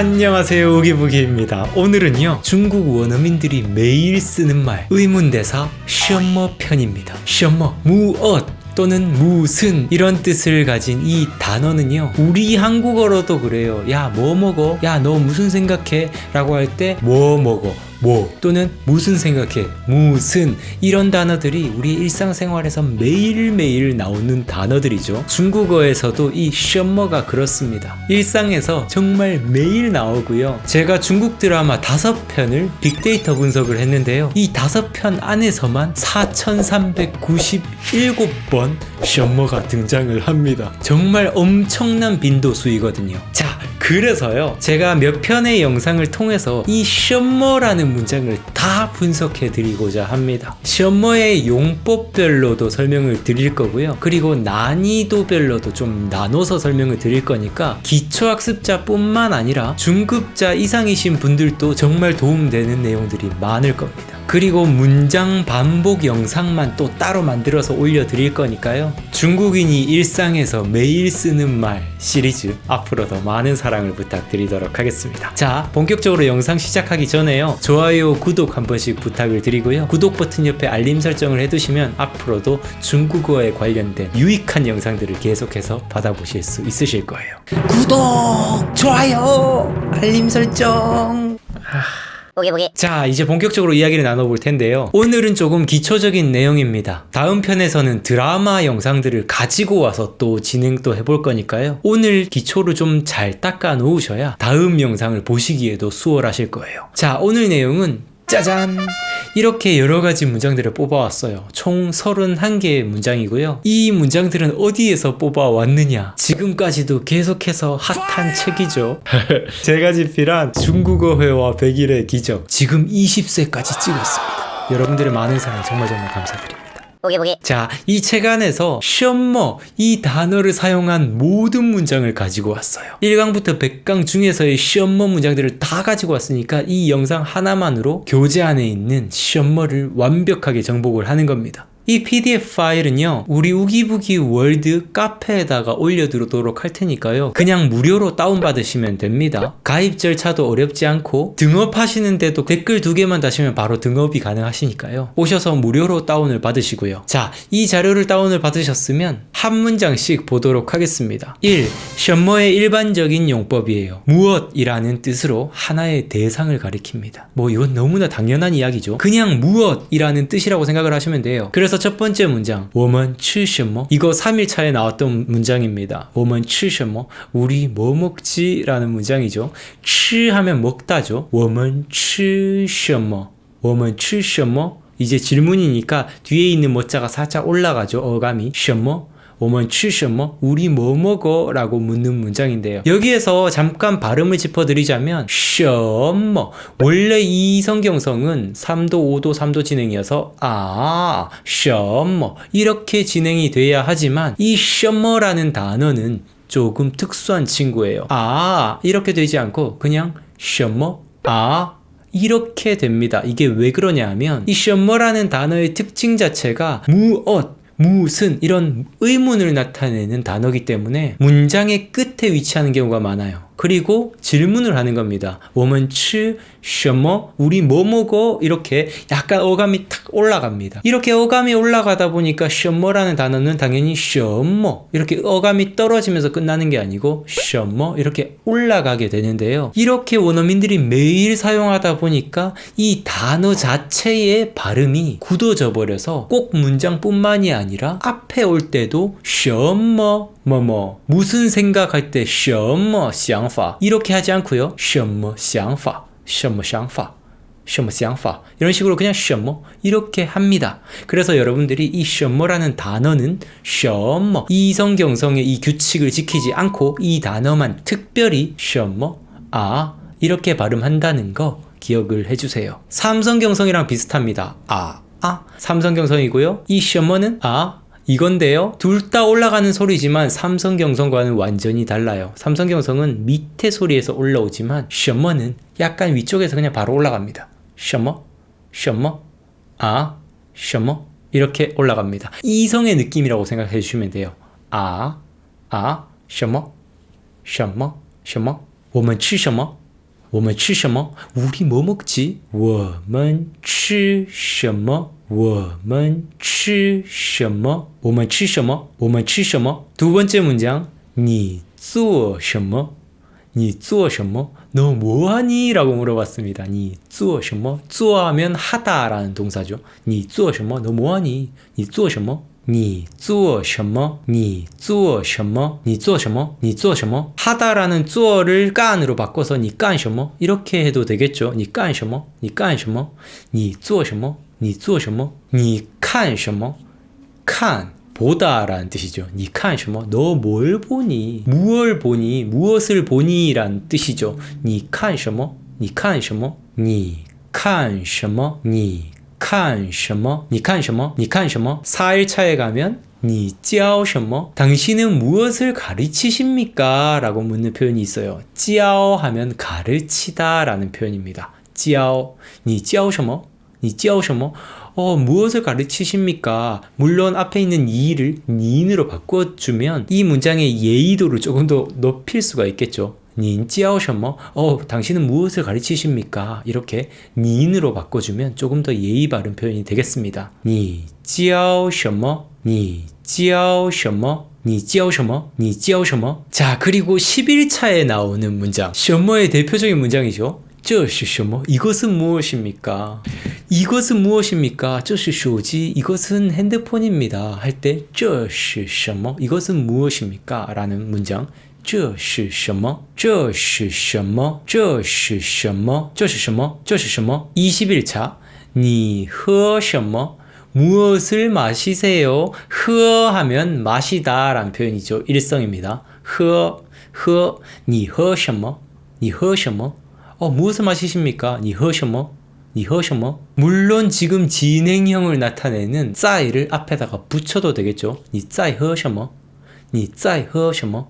안녕하세요 우기부기입니다. 오늘은요 중국 원어민들이 매일 쓰는 말 의문대사 셔머 편입니다. 셔머 무엇 또는 무슨 이런 뜻을 가진 이 단어는요 우리 한국어로도 그래요. 야 뭐 먹어? 야 너 무슨 생각해? 라고 할 때 뭐 먹어 뭐? 또는 무슨 생각해? 무슨? 이런 단어들이 우리 일상생활에서 매일매일 나오는 단어들이죠. 중국어에서도 이 셔머가 그렇습니다. 일상에서 정말 매일 나오고요. 제가 중국 드라마 다섯 편을 빅데이터 분석을 했는데요. 이 다섯 편 안에서만 4397번 셔머가 등장을 합니다. 정말 엄청난 빈도수이거든요. 자 그래서요. 제가 몇 편의 영상을 통해서 이 셔머라는 문장을 다 분석해 드리고자 합니다. 셔머의 용법별로도 설명을 드릴 거고요. 그리고 난이도별로도 좀 나눠서 설명을 드릴 거니까 기초학습자 뿐만 아니라 중급자 이상이신 분들도 정말 도움되는 내용들이 많을 겁니다 그리고 문장 반복 영상만 또 따로 만들어서 올려드릴 거니까요. 중국인이 일상에서 매일 쓰는 말 시리즈 앞으로 더 많은 사랑을 부탁드리도록 하겠습니다. 자, 본격적으로 영상 시작하기 전에요. 좋아요, 구독 한 번씩 부탁을 드리고요. 구독 버튼 옆에 알림 설정을 해두시면 앞으로도 중국어에 관련된 유익한 영상들을 계속해서 받아보실 수 있으실 거예요. 구독, 좋아요, 알림 설정. 보기 보기 자, 이제 본격적으로 이야기를 나눠볼 텐데요. 오늘은 조금 기초적인 내용입니다. 다음 편에서는 드라마 영상들을 가지고 와서 또 진행 또 해볼 거니까요. 오늘 기초를 좀 잘 닦아 놓으셔야 다음 영상을 보시기에도 수월하실 거예요. 자, 오늘 내용은 짜잔! 이렇게 여러 가지 문장들을 뽑아왔어요. 총 31개의 문장이고요. 이 문장들은 어디에서 뽑아왔느냐? 지금까지도 계속해서 핫한 책이죠. 제가 집필한 중국어 회화 100일의 기적. 지금 20세까지 찍었습니다. 여러분들의 많은 사랑 정말 정말 감사드립니다. 보기 보기 자, 이 책 안에서 셔머 이 단어를 사용한 모든 문장을 가지고 왔어요. 1강부터 100강 중에서의 셔머 문장들을 다 가지고 왔으니까 이 영상 하나만으로 교재 안에 있는 셔머를 완벽하게 정복을 하는 겁니다. 이 PDF 파일은요, 우리 우기부기 월드 카페에다가 올려두도록 할 테니까요. 그냥 무료로 다운받으시면 됩니다. 가입 절차도 어렵지 않고, 등업하시는데도 댓글 두 개만 다시면 바로 등업이 가능하시니까요. 오셔서 무료로 다운을 받으시고요. 자, 이 자료를 다운을 받으셨으면 한 문장씩 보도록 하겠습니다. 1. 셔머의 일반적인 용법이에요. 무엇이라는 뜻으로 하나의 대상을 가리킵니다. 뭐 이건 너무나 당연한 이야기죠. 그냥 무엇이라는 뜻이라고 생각을 하시면 돼요. 그래서 첫 번째 문장, 我们吃什么? 이거 3일차에 나왔던 문장입니다. 我们吃什么? 우리 뭐 먹지? 라는 문장이죠. 吃 하면 먹다죠. 我们吃什么?我们吃什么? 이제 질문이니까 뒤에 있는 뭐자가 살짝 올라가죠. 어감이. 什么? 我们吃什么? 우리 뭐 먹어? 라고 묻는 문장인데요. 여기에서 잠깐 발음을 짚어드리자면 什么 원래 이 성경성은 3도, 5도, 3도 진행이어서 아, 什么 이렇게 진행이 돼야 하지만 이 什么라는 단어는 조금 특수한 친구예요. 아, 이렇게 되지 않고 그냥 什么 아, 이렇게 됩니다. 이게 왜 그러냐 하면 이 什么라는 단어의 특징 자체가 무엇 무슨 이런 의문을 나타내는 단어기 때문에 문장의 끝에 위치하는 경우가 많아요. 그리고 질문을 하는 겁니다. 我们吃什么? 우리 뭐 먹어? 이렇게 약간 어감이 탁 올라갑니다. 이렇게 어감이 올라가다 보니까 什么라는 단어는 당연히 什么 이렇게 어감이 떨어지면서 끝나는 게 아니고 什么 이렇게 올라가게 되는데요. 이렇게 원어민들이 매일 사용하다 보니까 이 단어 자체의 발음이 굳어져 버려서 꼭 문장뿐만이 아니라 앞에 올 때도 什么 뭐뭐 무슨 생각할 때 什么想法 이렇게 하지 않고요. 什么想法什么想法什么想法 이런 식으로 그냥 什么 이렇게 합니다. 그래서 여러분들이 이 什么라는 단어는 什么 이성경성의 이 규칙을 지키지 않고 이 단어만 특별히 什么 아 이렇게 발음한다는 거 기억을 해주세요. 삼성경성이랑 비슷합니다. 아, 아. 삼성경성이고요. 이 什么는 아, 이건데요. 둘 다 올라가는 소리지만 삼성경성과는 완전히 달라요. 삼성경성은 밑에 소리에서 올라오지만 什么는 약간 위쪽에서 그냥 바로 올라갑니다. 什么?什么?아, 什么?이렇게 올라갑니다. 이성의 느낌이라고 생각해 주시면 돼요. 아, 아, 什么?什么?什么?我们吃什么? 我们吃什么? 우리 뭐 먹지? 我们吃什么?我们吃什么?我们吃什么?我们吃什么?두 번째 문장. 你做什么?你做什么? 너 뭐하니? 라고 물어봤습니다. 你做什么?做 하면 하다라는 동사죠. 你做什么?너 뭐하니? 你做什么? 니 쯔어 셔머 니 쯔어 셔머 니 쯔어 셔머 니 쯔어 셔머 하다라는 쯔어를 깐으로 바꿔서 니깐 셔머 이렇게 해도 되겠죠. 니깐 셔머 니깐 셔머 니 쯔어 셔머 니 쯔어 셔머 니칸 셔머 칸 보다라는 뜻이죠. 니칸 셔머 너 뭘 보니? 무얼 보니? 무엇을 보니? 라는 뜻이죠. 니칸 셔머 니칸 셔머 니칸 셔머 니칸 看什么?你看什么?你看什么? 4일차에 가면 你教什么? 당신은 무엇을 가르치십니까? 라고 묻는 표현이 있어요. 教 하면 가르치다 라는 표현입니다. 教,你教什么?你教什么? 어, 무엇을 가르치십니까? 물론 앞에 있는 이를 니인으로 바꿔주면 이 문장의 예의도를 조금 더 높일 수가 있겠죠. 您教什么? 어, 당신은 무엇을 가르치십니까? 이렇게 니인으로 바꿔주면 조금 더 예의 바른 표현이 되겠습니다. 你教什么? 你教什么? 你教什么?你教什么? 자, 그리고 11차에 나오는 문장. 什么의 대표적인 문장이죠. 这是什么? 이것은 무엇입니까? 이것은 무엇입니까? 这是手机. 이것은 핸드폰입니다. 할 때 这是什么? 이것은 무엇입니까? 라는 문장. 这是什么?这是什么?这是什么?这是什么?这是什么? 21차. 你喝什么? 무엇을 마시세요? 喝 하면 마시다 라는 표현이죠. 일성입니다. 喝,喝,你喝什么?你喝什么? 어, 무엇을 마시십니까? 你喝什么?你喝什么? 물론 지금 진행형을 나타내는 在를 앞에다가 붙여도 되겠죠. 你在喝什么?你在喝什么?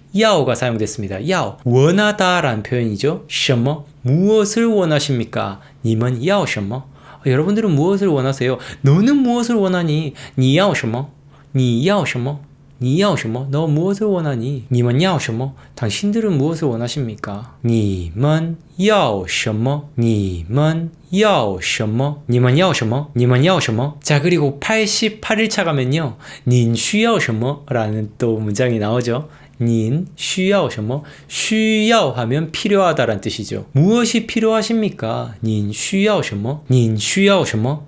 야오가 사용됐습니다. 야오 원하다라는 표현이죠. 什么 무엇을 원하십니까? 你们要什么? 여러분들은 무엇을 원하세요? 너는 무엇을 원하니? 你要什么?你要什么?你要什么? 너 무엇을 원하니? 你们要什么? 당신들은 무엇을 원하십니까? 你们要什么?你们要什么?你们要什么?你们要什么? 자, 그리고 88일차 가면요. 您需要什么? 라는 또 문장이 나오죠. 닌, 쉬야오 셔머 쉬야오 하면 필요하다란 뜻이죠. 무엇이 필요하십니까? 닌 쉬야오 셔머 닌 쉬야오 셔머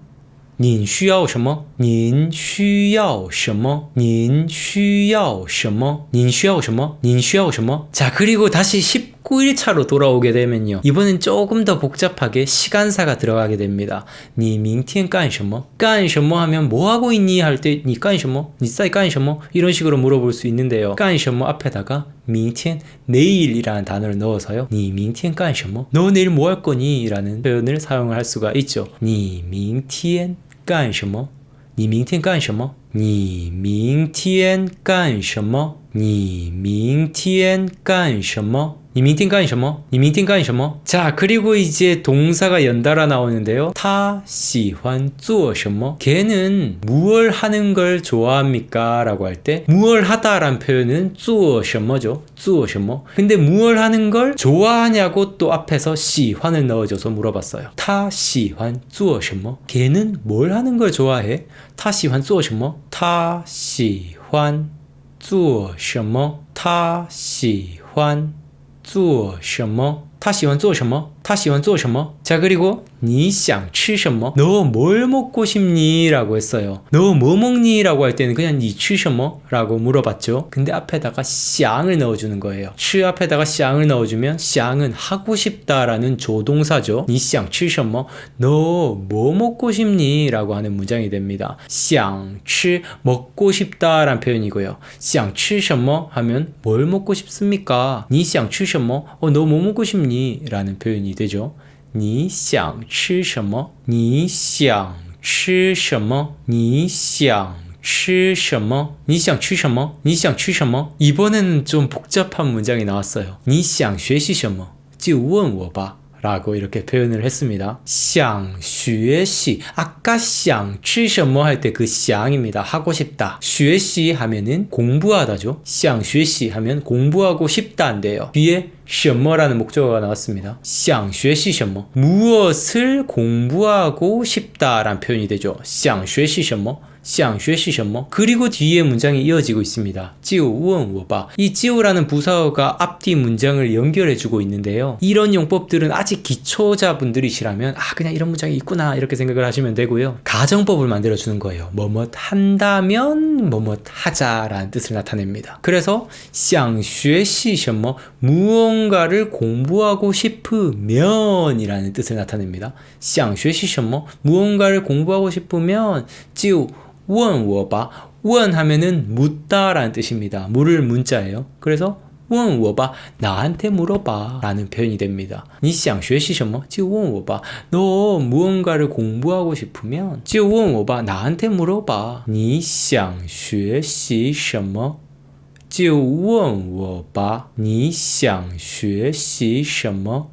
닌 쉬야오 셔머 닌 쉬야오 셔머 닌 쉬야오 셔머 닌 쉬야오 셔머 닌 쉬야오 셔머 자, 그리고 다시 10 19일차로 돌아오게 되면요. 이번엔 조금 더 복잡하게 시간사가 들어가게 됩니다. 你明天干什么?干什么 하면 뭐 하고 있니? 할 때, 你干什么?你在干什么? 이런 식으로 물어볼 수 있는데요. 干什么 앞에다가 明天 내일이라는 단어를 넣어서요. 你明天干什么?너 내일 뭐 할 거니? 라는 표현을 사용을 할 수가 있죠. 你明天干什么?你明天干什么?你明天干什么?你明天干什么? 你明天干什么?你明天干什么? 자, 그리고 이제 동사가 연달아 나오는데요. 他喜欢做什么? 걔는 무얼 하는 걸 좋아합니까? 라고 할 때 무얼 하다라는 표현은 做什么죠? 做什么? 근데 무얼 하는 걸 좋아하냐고 또 앞에서 喜欢을 넣어줘서 물어봤어요. 他喜欢做什么? 걔는 뭘 하는 걸 좋아해? 他喜欢做什么?他喜欢做什么?他喜欢 做什么?他喜欢做什么? 他喜欢做什么? 자, 그리고 你想吃什么? 너 뭘 먹고 싶니? 라고 했어요. 너 뭐 먹니? 라고 할 때는 그냥 你吃什么? 라고 물어봤죠. 근데 앞에다가 想을 넣어주는 거예요. 吃 앞에다가 想을 넣어주면 想은 하고 싶다라는 조동사죠. 你想吃什么? 너 뭐 먹고 싶니? 라고 하는 문장이 됩니다. 想吃 먹고 싶다라는 표현이고요. 想吃什么 하면 뭘 먹고 싶습니까? 你想吃什么? 어, 너 뭐 먹고 싶니? 라는 표현이 되죠. 你想吃什么?你想 吃什么你想吃什么你想吃什么你想吃什么 이번에는 좀 복잡한 문장이 나왔어요 你想学习什么就问我吧 라고 이렇게 표현을 했습니다. 想学习 아까 想吃什么할 때 그 想입니다. 하고 싶다. 学习 하면은 공부하다죠. 想学习 하면 공부하고 싶다인데요. 뒤에 什么라는 목적어가 나왔습니다. 想学习什么 무엇을 공부하고 싶다라는 표현이 되죠. 想学习什么 想学习什么 그리고 뒤에 문장이 이어지고 있습니다. 就问我吧. 이 就라는 부사어가 앞뒤 문장을 연결해주고 있는데요. 이런 용법들은 아직 기초자분들이시라면 아 그냥 이런 문장이 있구나 이렇게 생각을 하시면 되고요. 가정법을 만들어주는 거예요. 뭐뭐 한다면 뭐뭐 하자라는 뜻을 나타냅니다. 그래서 想学习什么 무언가를 공부하고 싶으면이라는 뜻을 나타냅니다. 想学习什么 무언가를 공부하고 싶으면 就 问我吧. 원 하면은 묻다라는 뜻입니다. 물을 문자예요. 그래서 问我吧 나한테 물어봐 라는 표현이 됩니다. 你想学习什么就问我吧너 무언가를 공부하고 싶으면 就问我吧 나한테 물어봐. 你想学习什么就问我吧你想学习什么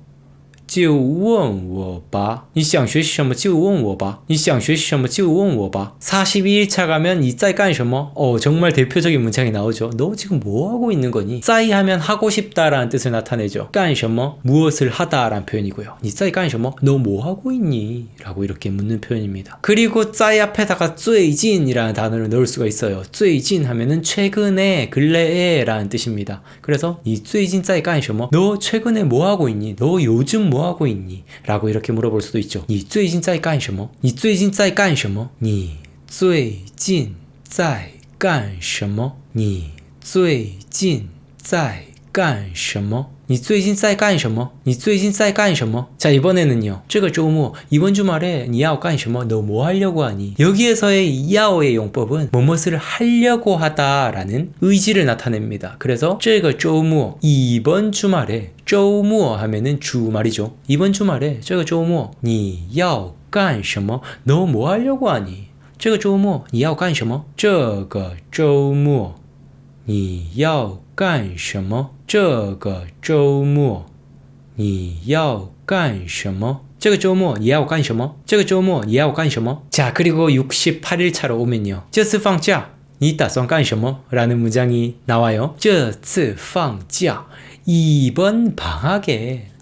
就问我吧。你想学习什么就问我吧。你想学习什么就问我吧。 42일차 가면 이 짜이干什么? 어, 정말 대표적인 문장이 나오죠. 너 지금 뭐 하고 있는 거니? 짜이 하면 하고 싶다라는 뜻을 나타내죠. 干什么? 무엇을 하다라는 표현이고요. 니 짜이 干什么? 너 뭐 하고 있니? 라고 이렇게 묻는 표현입니다. 그리고 짜이 앞에다가 最近이라는 단어를 넣을 수가 있어요. 最近 하면은 최근에, 근래에라는 뜻입니다. 그래서 니 最近 짜이 干什么? 너 최근에 뭐 하고 있니? 너 요즘 뭐 하고 있니? 라고 이렇게 물어볼 수도 있죠. 你最近在干什么?你最近在干什么?你最近在干什么?你最近在干什么? 你最近在干什么?你最近在干什么? 자 이번에는요. 这个周末 이번 주말에 你要干什么? 너 뭐 하려고 하니? 여기에서의 야오의 용법은 무엇을 하려고 하다라는 의지를 나타냅니다. 그래서 这个周末 이번 주말에 周末 하면은 주말이죠. 이번 주말에 这个周末你要干什么? 너 뭐 하려고 하니? 这个周末你要干什么?这个周末你要干什么？这个周末你要干什么？ 这个周末你要干什么？这个周末你要干什么? 자, 그리고 68일차로 오면요. 这次放假你打算干什么? 라는 문장이 나와요. 这次放假 이번 방학에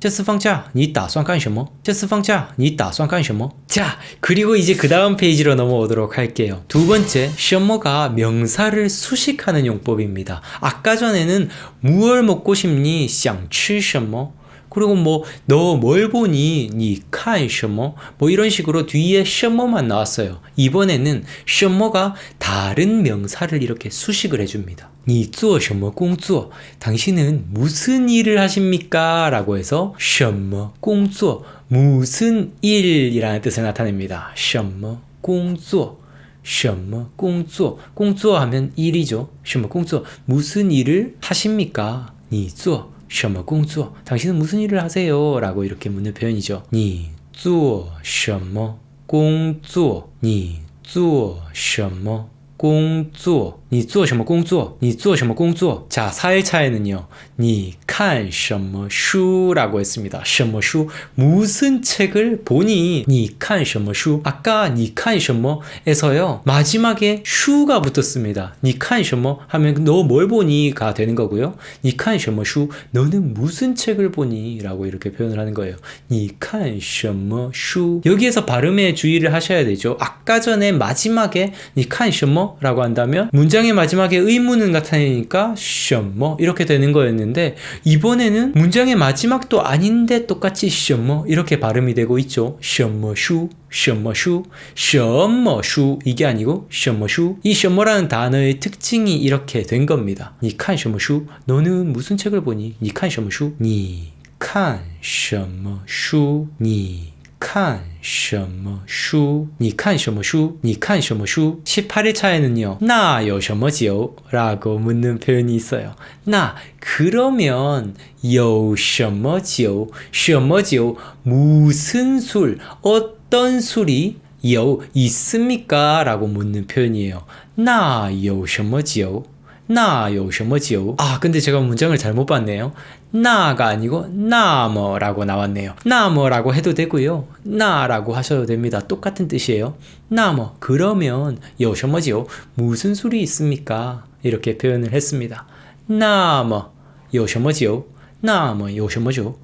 这次放假你打算干什么?这次放假你打算干什么? 자, 그리고 이제 그 다음 페이지로 넘어오도록 할게요. 두 번째, 什么가 명사를 수식하는 용법입니다. 아까 전에는 무얼 먹고 싶니? 想吃什么? 그리고 뭐 너 뭘 보니? 你看什么? 뭐 이런 식으로 뒤에 什么만 나왔어요. 이번에는 什么가 다른 명사를 이렇게 수식을 해줍니다. 你做什么工作? 당신은 무슨 일을 하십니까? 라고 해서 什么工作 무슨 일이라는 뜻을 나타냅니다. 什么工作什么工作 工作 하면 일이죠. 什么工作 무슨 일을 하십니까? 你做 什么工作 당신은 무슨 일을 하세요? 라고 이렇게 묻는 표현이죠. 你做什么工作你做什么工作 你做什么工作你做什么工作 자, 4일차에는요. 你看什么书 라고 했습니다. 什么书 무슨 책을 보니? 你看什么书 아까 你看什么에서요. 마지막에 슈가 붙었습니다. 你看什么 하면 너 뭘 보니가 되는 거고요. 你看什么书 너는 무슨 책을 보니? 라고 이렇게 표현을 하는 거예요. 你看什么书 여기에서 발음에 주의를 하셔야 되죠. 아까 전에 마지막에 你看什么 라고 한다면 문장 문장의 마지막에 의문은 나타내니까 셔머 뭐, 이렇게 되는 거였는데 이번에는 문장의 마지막도 아닌데 똑같이 셔머 뭐, 이렇게 발음이 되고 있죠. 셔머슈 셔머슈 셔머슈 이게 아니고 셔머슈 뭐, 이 셔머라는 단어의 특징이 이렇게 된 겁니다. 니칸 셔머슈 너는 무슨 책을 보니? 니칸 셔머슈 니칸 셔머슈 니 看什么书你看什么书你看什么书 18일차에는요 나有什么酒 라고 묻는 표현이 있어요 나 그러면 有什么酒什么酒 무슨 술 어떤 술이 有 있습니까? 라고 묻는 표현이에요 나有什么酒 나有什么酒 아 근데 제가 문장을 잘못 봤네요 나가 아니고 나머라고 나왔네요 나머라고 해도 되고요 나라고 하셔도 됩니다 똑같은 뜻이에요 나머 그러면 有什么酒 무슨 술이 있습니까 이렇게 표현을 했습니다 나머 有什么酒那么有什么酒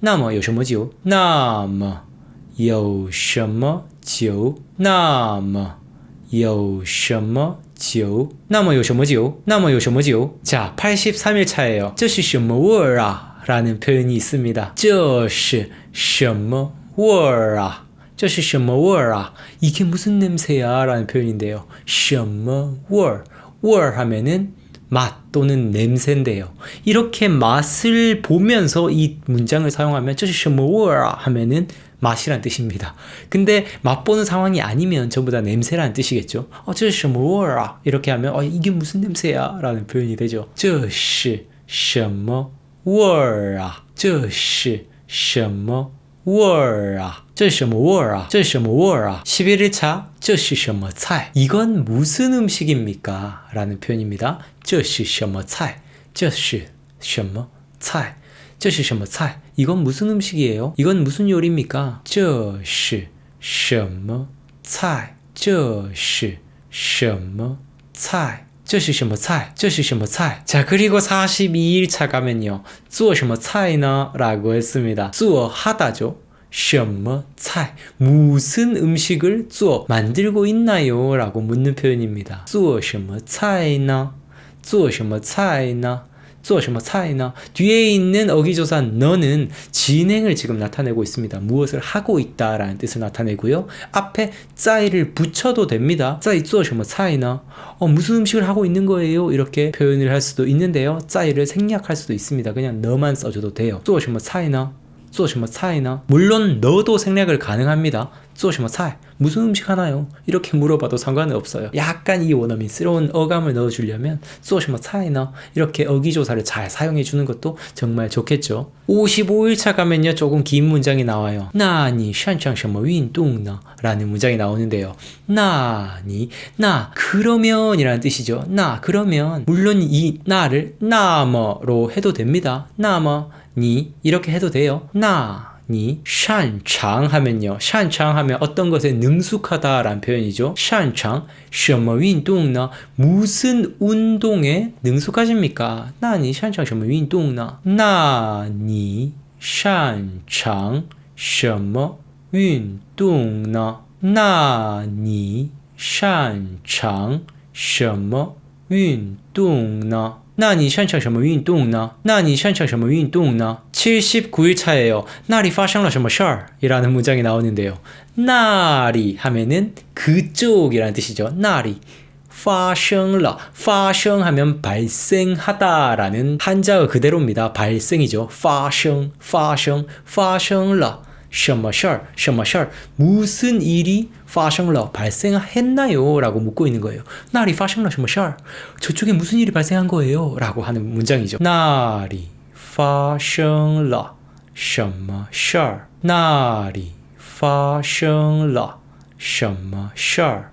那么有什么酒那么有什么酒那么 有什么酒那么有什么酒那么有什么酒 자, 83일 차예요. 这是什么味儿啊? 라는 표현이 있습니다. 这是什么味儿啊?这是什么味儿啊? 이게 무슨 냄새야? 라는 표현인데요. 什么味儿?味儿 하면은 맛 또는 냄새인데요. 이렇게 맛을 보면서 이 문장을 사용하면 这是什么味儿啊? 하면은 맛이란 뜻입니다. 근데 맛보는 상황이 아니면 전부 다 냄새라는 뜻이겠죠. 어, 这是什么味儿啊? 이렇게 하면 어, 이게 무슨 냄새야? 라는 표현이 되죠. 这是什么味儿啊?这是什么 味儿啊?这是什么味儿啊?这是什么味儿啊? 11일차 这是什么菜? 이건 무슨 음식입니까? 라는 표현입니다. 这是什么菜?这是什么菜?这是什么菜? 이건 무슨 음식이에요? 이건 무슨 요리입니까? 这是什么菜?这是什么菜? 这是什么菜?这是什么菜? 자, 그리고 42일차 가면요. 做什么菜呢? 라고 했습니다. 做 하다죠. 什么菜? 무슨 음식을 做 만들고 있나요? 라고 묻는 표현입니다. 做什么菜呢?做什么菜呢? 做什么菜呢? 뒤에 있는 어기조사 너는 진행을 지금 나타내고 있습니다. 무엇을 하고 있다라는 뜻을 나타내고요. 앞에 在를 붙여도 됩니다. 在做什么菜呢? 어, 무슨 음식을 하고 있는 거예요? 이렇게 표현을 할 수도 있는데요. 在를 생략할 수도 있습니다. 그냥 너만 써줘도 돼요. 做什么菜呢?做什么菜呢? 물론 너도 생략을 가능합니다. 소시모살 무슨 음식 하나요? 이렇게 물어봐도 상관은 없어요. 약간 이 원어민스러운 어감을 넣어주려면 소시모살이나 이렇게 어기조사를 잘 사용해 주는 것도 정말 좋겠죠. 55일차 가면요 조금 긴 문장이 나와요. 나니 샨샹샤머 윈뚱나 라는 문장이 나오는데요. 나니 나 그러면이라는 뜻이죠. 나 그러면 물론 이 나를 나머로 해도 됩니다. 나머 니 이렇게 해도 돼요. 나 니, 샨창 하면요. 샨창 하면 어떤 것에 능숙하다라는 표현이죠. 샨창, 什么运动呢? 무슨 운동에 능숙하십니까? 那你擅长什么运动呢?那你擅长什么运动呢?那你擅长什么运动呢? 那你擅长什么运动呢?那你擅长什么运动呢? 79일 차예요. 날이 发生了什么事儿? 이라는 문장이 나오는데요. 날이 하면은 그쪽이라는 뜻이죠. 날이 发生了,发生 하면 발생하다라는 한자어 그대로입니다. 발생이죠. 发生,发生,发生了. 什么事儿?什么事儿? 무슨 일이 发生了 발생했나요? 라고 묻고 있는 거예요. 那里发生了什么事儿? 저쪽에 무슨 일이 발생한 거예요? 라고 하는 문장이죠. 那里发生了什么事儿?那里发生了什么事儿?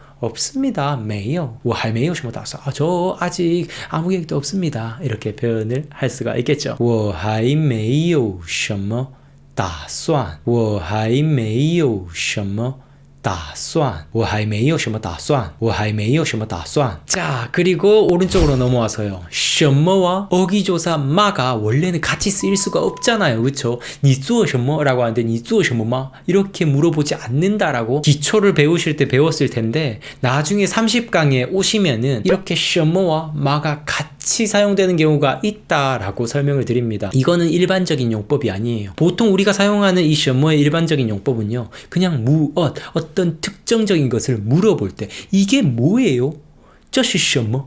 없습니다. 没有.我还没有什么打算. 아, 저 아직 아무 계획도 없습니다. 이렇게 표현을 할 수가 있겠죠. 我还没有什么 打算我还没有什么 打算我还没有什么打算我还没有什么打算자 그리고 오른쪽으로 넘어와서요 什么와 어기조사 마가 원래는 같이 쓰일 수가 없잖아요 그쵸 你做什么라고 하는데 你做什么마 이렇게 물어보지 않는다라고 기초를 배우실 때 배웠을 텐데 나중에 30강에 오시면은 이렇게 什么와 마가 같이 사용되는 경우가 있다라고 설명을 드립니다. 이거는 일반적인 용법이 아니에요. 보통 우리가 사용하는 이 什么의 일반적인 용법은요. 그냥 무엇 어떤 특정적인 것을 물어볼 때 이게 뭐예요? 这是什么?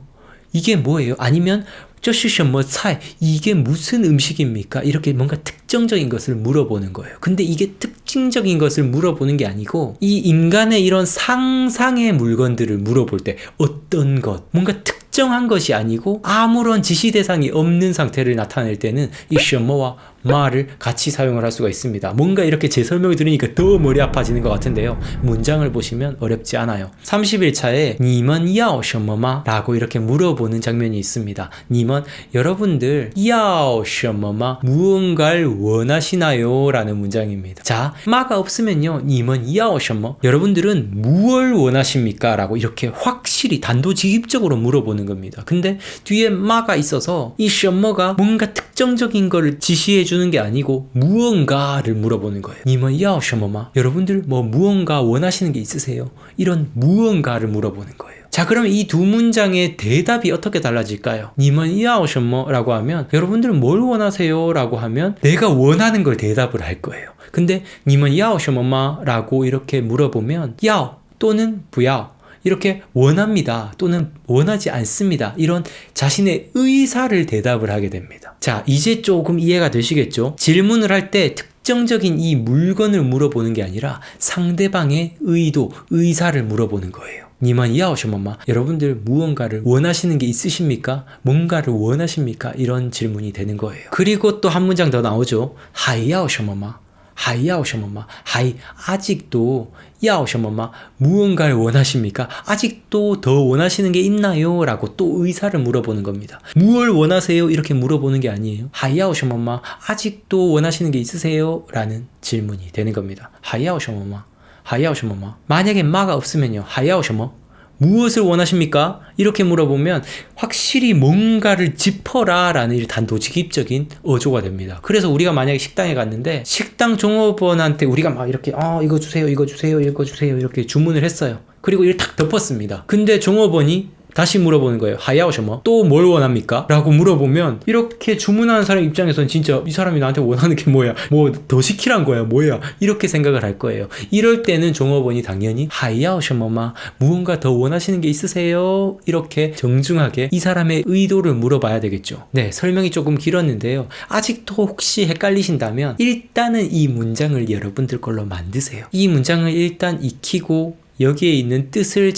이게 뭐예요? 아니면 这是什么菜? 이게 무슨 음식입니까? 이렇게 뭔가 특정적인 것을 물어보는 거예요. 근데 이게 특징적인 것을 물어보는 게 아니고 이 인간의 이런 상상의 물건들을 물어볼 때 어떤 것, 뭔가 특정한 것이 아니고 아무런 지시 대상이 없는 상태를 나타낼 때는 이 什么와 마를 같이 사용을 할 수가 있습니다. 뭔가 이렇게 제 설명을 들으니까 더 머리 아파지는 것 같은데요. 문장을 보시면 어렵지 않아요. 31차에 니먼 야오 셔머마 라고 이렇게 물어보는 장면이 있습니다. 니먼 여러분들 야오 셔머마 무언가를 원하시나요? 라는 문장입니다. 자, 마가 없으면요. 니먼 야오 셔머 여러분들은 무얼 원하십니까? 라고 이렇게 확실히 단도직입적으로 물어보는 겁니다. 근데 뒤에 마가 있어서 이 셔머가 뭔가 특정적인 걸 지시해 주 주는 게 아니고 무언가를 물어보는 거예요. 니마야셔마마 여러분들 뭐 무언가 원하시는 게 있으세요? 이런 무언가를 물어보는 거예요. 자, 그럼 이 두 문장의 대답이 어떻게 달라질까요? 니만 이아오셔머 라고 하면 여러분들은 뭘 원하세요? 라고 하면 내가 원하는 걸 대답을 할 거예요. 근데 니만 이아오셔머마 라고 이렇게 물어보면 야오 또는 부야 이렇게 원합니다 또는 원하지 않습니다. 이런 자신의 의사를 대답을 하게 됩니다. 자 이제 조금 이해가 되시겠죠? 질문을 할때 특정적인 이 물건을 물어보는 게 아니라 상대방의 의도 의사를 물어보는 거예요. 니만 야오셔마마? 여러분들 무언가를 원하시는 게 있으십니까? 뭔가를 원하십니까? 이런 질문이 되는 거예요. 그리고 또 한 문장 더 나오죠 하이야오셔마마 하이야오셔마마 하이 아직도 야오셔마마 무언가를 원하십니까? 아직도 더 원하시는 게 있나요? 라고 또 의사를 물어보는 겁니다. 무얼 원하세요? 이렇게 물어보는 게 아니에요. 하이야오셔마마 아직도 원하시는 게 있으세요? 라는 질문이 되는 겁니다. 하이야오셔마마 하이야오셔마마 만약에 마가 없으면요. 하이야오셔마 무엇을 원하십니까? 이렇게 물어보면 확실히 뭔가를 짚어라 라는 이 단도직입적인 어조가 됩니다. 그래서 우리가 만약에 식당에 갔는데 식당 종업원한테 우리가 막 이렇게 아 이거 주세요 이거 주세요 이거 주세요 이렇게 주문을 했어요. 그리고 이를 탁 덮었습니다. 근데 종업원이 다시 물어보는 거예요. 하야오 셔머 또 뭘 원합니까? 라고 물어보면 이렇게 주문하는 사람 입장에서는 진짜 이 사람이 나한테 원하는 게 뭐야? 뭐 더 시키란 거야? 뭐야? 이렇게 생각을 할 거예요. 이럴 때는 종업원이 당연히 하야오 셔머마 무언가 더 원하시는 게 있으세요? 이렇게 정중하게 이 사람의 의도를 물어봐야 되겠죠. 네, 설명이 조금 길었는데요. 아직도 혹시 헷갈리신다면 일단은 이 문장을 여러분들 걸로 만드세요. 이 문장을 일단 익히고 여기에 있는 뜻을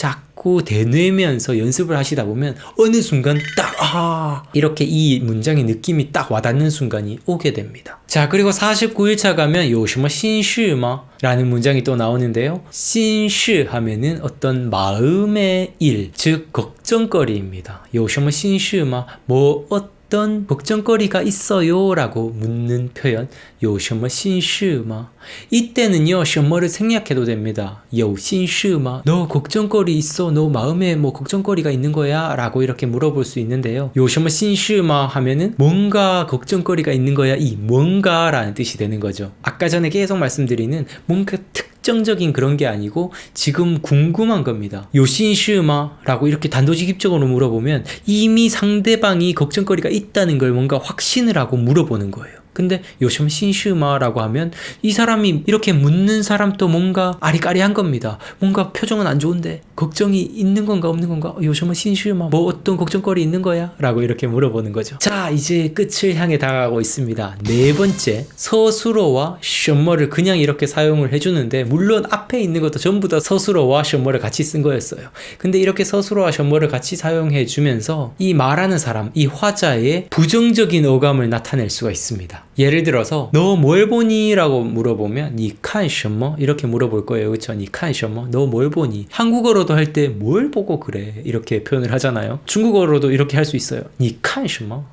자꾸 되뇌면서 연습을 하시다 보면 어느 순간 딱, 아, 이렇게 이 문장의 느낌이 딱 와닿는 순간이 오게 됩니다. 자, 그리고 49일차 가면 요시마 신시마 라는 문장이 또 나오는데요. 신시 하면은 어떤 마음의 일, 즉, 걱정거리입니다. 요시마 신시마, 뭐, 어떤 걱정거리가 있어요? 라고 묻는 표현, 요什么 신시마. 이때는요, 什么를 생략해도 됩니다. 요 신시마. 너 걱정거리 있어? 너 마음에 뭐 걱정거리가 있는 거야? 라고 이렇게 물어볼 수 있는데요. 요什么 신시마 하면은 뭔가 걱정거리가 있는 거야. 이 뭔가라는 뜻이 되는 거죠. 아까 전에 계속 말씀드리는 뭔가 특 특정적인 그런 게 아니고 지금 궁금한 겁니다. 요신시마라고 이렇게 단도직입적으로 물어보면 이미 상대방이 걱정거리가 있다는 걸 뭔가 확신을 하고 물어보는 거예요. 근데 요즘 신슈마라고 하면 이 사람이 이렇게 묻는 사람도 뭔가 아리까리한 겁니다. 뭔가 표정은 안 좋은데 걱정이 있는 건가 없는 건가? 요즘은 신슈마 뭐 어떤 걱정거리 있는 거야? 라고 이렇게 물어보는 거죠. 자 이제 끝을 향해 다가가고 있습니다. 네 번째 서술어와 셔머를 그냥 이렇게 사용을 해주는데 물론 앞에 있는 것도 전부 다 서술어와 셔머를 같이 쓴 거였어요. 근데 이렇게 서술어와 셔머를 같이 사용해 주면서 이 말하는 사람, 이 화자의 부정적인 어감을 나타낼 수가 있습니다. 예를 들어서 너 뭘 보니? 라고 물어보면 니칸 셔머? 이렇게 물어볼 거예요. 그쵸? 니칸 셔머? 너 뭘 보니? 한국어로도 할 때 뭘 보고 그래? 이렇게 표현을 하잖아요. 중국어로도 이렇게 할 수 있어요. 니칸 셔머?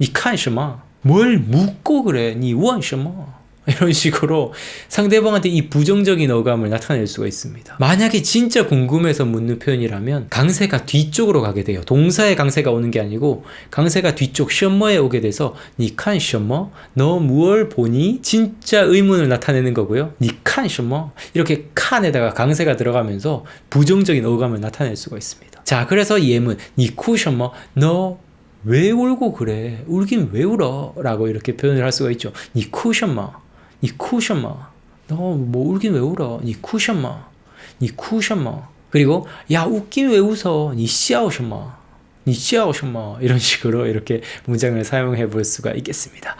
니칸 셔머? 뭘 묻고 그래? 니원 셔머? 이런 식으로 상대방한테 이 부정적인 어감을 나타낼 수가 있습니다. 만약에 진짜 궁금해서 묻는 표현이라면 강세가 뒤쪽으로 가게 돼요. 동사의 강세가 오는 게 아니고 강세가 뒤쪽 셔머에 오게 돼서 니칸 셔머 너 무얼 보니 진짜 의문을 나타내는 거고요. 니칸 셔머 이렇게 칸에다가 강세가 들어가면서 부정적인 어감을 나타낼 수가 있습니다. 자 그래서 예문 니쿠 셔머 너왜 울고 그래? 울긴 왜 울어? 라고 이렇게 표현을 할 수가 있죠. 니 쿠션마, 니 쿠션마. 너뭐 울긴 왜 울어? 니 쿠션마, 니 쿠션마. 그리고 야 웃긴 왜 웃어? 니 씨아오션마, 니 씨아오션마. 이런 식으로 이렇게 문장을 사용해 볼 수가 있겠습니다.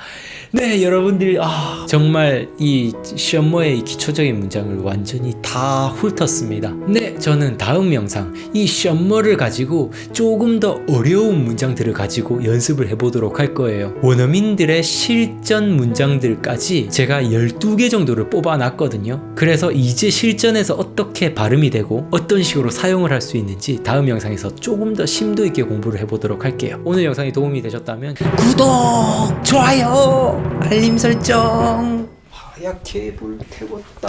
네, 여러분들 아 정말 이 셔머의 이 기초적인 문장을 완전히 다 훑었습니다. 네, 저는 다음 영상 이 셔머를 가지고 조금 더 어려운 문장들을 가지고 연습을 해보도록 할 거예요. 원어민들의 실전 문장들까지 제가 12개 정도를 뽑아놨거든요. 그래서 이제 실전에서 어떻게 발음이 되고 어떤 식으로 사용을 할 수 있는지 다음 영상에서 조금 더 심도 있게 공부를 해보도록 할게요. 오늘 영상이 도움이 되셨다면 구독, 좋아요, 알림 설정. 하얗게 불태웠다.